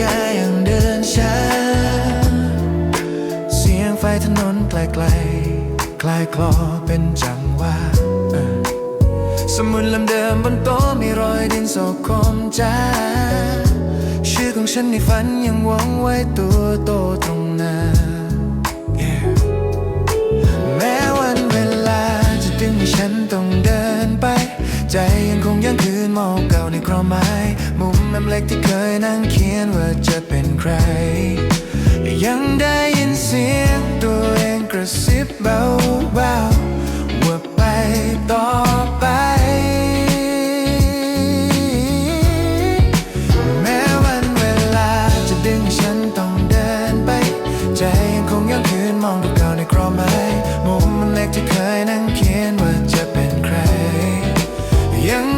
กายยังเดินช้า เสียงไฟถนนไกลๆคลายคลอเป็นจังหวะสมุดลำเดิมบนโต๊ะมีรอยดินสอคมจ้า ชื่อของฉันในฝันยังหวงไว้ตัวโตตรง ในกรอบไม้มุมแมมเล็กที่เคยนั่งเขียนว่าจะเป็นใคร ยังได้ยินเสียงตัวเองกระซิบเบาๆว่าไปต่อไปแม้วันเวลาจะดึงฉันต้องเดินไปใจยังคงยังคืนมองดูเก่าในกรอบไม้มุมมันเล็กที่เคยนั่งเขียนว่าจะเป็นใครยัง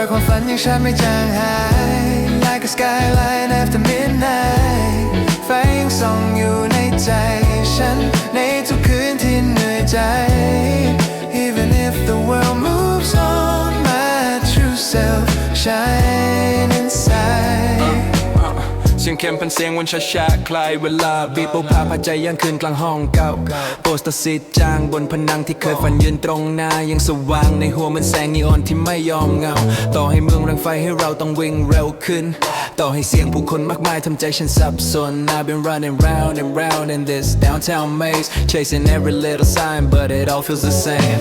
อยความฝันยังชัดไม่จางหาย Like a skyline after midnight ไฟยังส่องอยู่ในใจฉัน ในทุกคืนที่เหนื่อยใจ Even if the world moves on my true self shines เสียงเข้มเป็นเสียงวันช้าช้าคลายเวลาบีบปูพาพาใจยังคืนกลางห้องเก่าโปสเตอร์สีจางบนผนังที่เคยฝันยืนตรงหน้ายังสว่างในหัวเหมันแสงนีออนที่ไม่ยอมเงา ต่อให้เมืองรังไฟให้เราต้องวิ่งเร็วขึ้น ต่อให้เสียงผู้คนมากมายทำใจฉันสับสน I've been running round and round in this downtown maze chasing every little sign but it all feels the same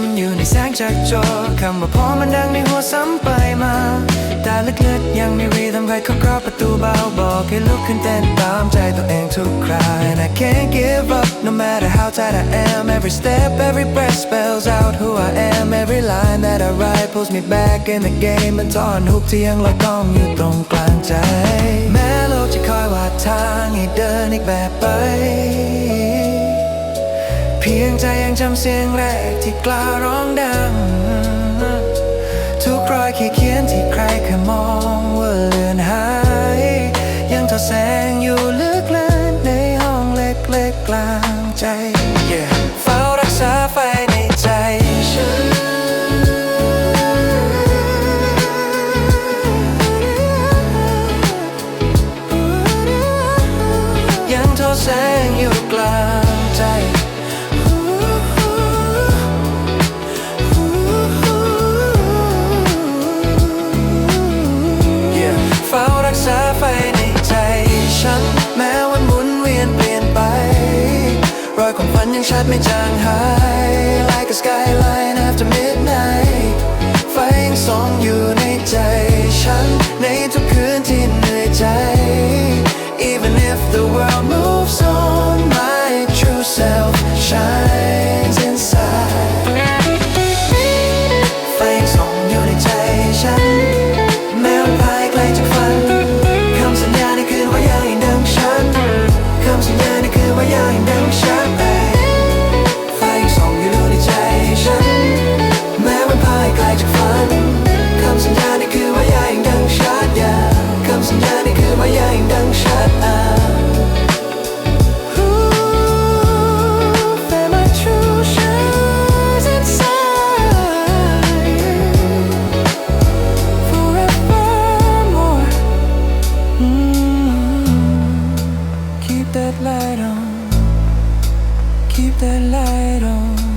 มอยู่ในแสงจากจอคำว่าพอมันดังในหัวซ้ำไปมาแต่ลึกๆยังมีรีทำใครเขาเคาะประตูเบาบอกให้ลุกขึ้นเต้นตามใจตัวเองทุกครา And I can't give up no matter how tight I am Every step every breath spells out who I am Every line that I write pulls me back in the game มันตอนฮุกที่ยังลอยกองอยู่ตรงกลางใจ แม้โลกจะคอยวาดทางให้เดินอีกแบบไป พียงใจยังจำเสียงแรกที่กล้าร้องดัง ทุกรอยขีดเขียนที่ใครเคยมองว่าเลือนหาย ยังทอแสงอยู่ลึกล้นในห้องเล็กๆกลางใจ yeah. เฝ้ารักษาไฟ shot me down high like a skyline. Inside forevermore. Mm. Keep that light on. Keep that light on.